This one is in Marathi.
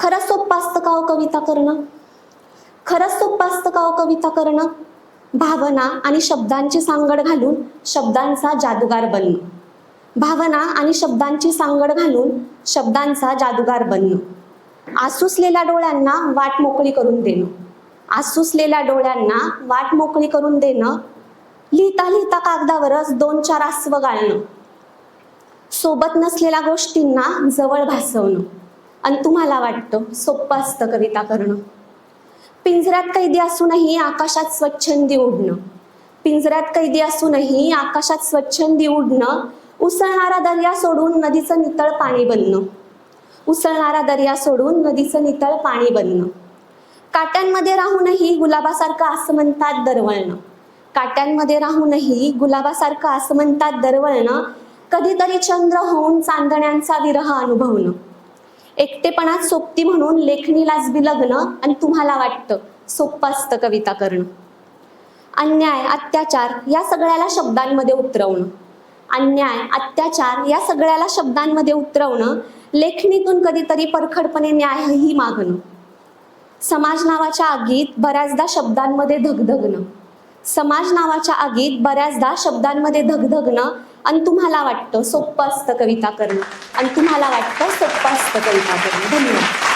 का हो कविता करणं? खरंच सोपं असतं का हो कविता करणं? भावना आणि शब्दांची सांगड घालून शब्दांचा जादूगार बनणं. भावना आणि शब्दांची सांगड घालून शब्दांचा जादूगार बनणं. आसुसलेल्या डोळ्यांना वाट मोकळी करून देणं. आसुसलेल्या डोळ्यांना वाट मोकळी करून देणं. लिहिता लिहिता कागदावरच दोन चार आसवं गाळणं. सोबत नसलेल्या गोष्टींना जवळ भासवणं. आणि तुम्हाला वाटतं सोपं असतं कविता करणं. पिंजऱ्यात कैदी असूनही आकाशात स्वच्छंदी उडणं. पिंजऱ्यात कैदी असूनही आकाशात स्वच्छंदी उडणं. उसळणारा दर्या सोडून नदीचं नितळ पाणी बनणं. उसळणारा दर्या सोडून नदीचं नितळ पाणी बनणं. काट्यांमध्ये राहूनही गुलाबासारखं असं म्हणतात दरवळणं. काट्यांमध्ये राहूनही गुलाबासारखं असं म्हणतात दरवळणं. कधीतरी चंद्र होऊन चांदण्यांचा विरह अनुभवणं. एकटेपणात सोबती म्हणून लेखणीलाच विलग्न आणि तुम्हाला वाटतं सोपं असतं कविता करणं. अन्याय अत्याचार या सगळ्याला शब्दांमध्ये उतरवणं. अन्याय अत्याचार या सगळ्याला शब्दांमध्ये उतरवणं लेखणीतून कधीतरी परखडपणे न्यायही मागणं. समाज नावाच्या आगीत बऱ्याचदा शब्दांमध्ये धगधगणं. समाज नावाच्या आगीत बऱ्याचदा शब्दांमध्ये धगधगणं आणि तुम्हाला वाटतं सोपं असतं कविता करणं. आणि तुम्हाला वाटतं सोपं असतं कविता करणं. धन्यवाद.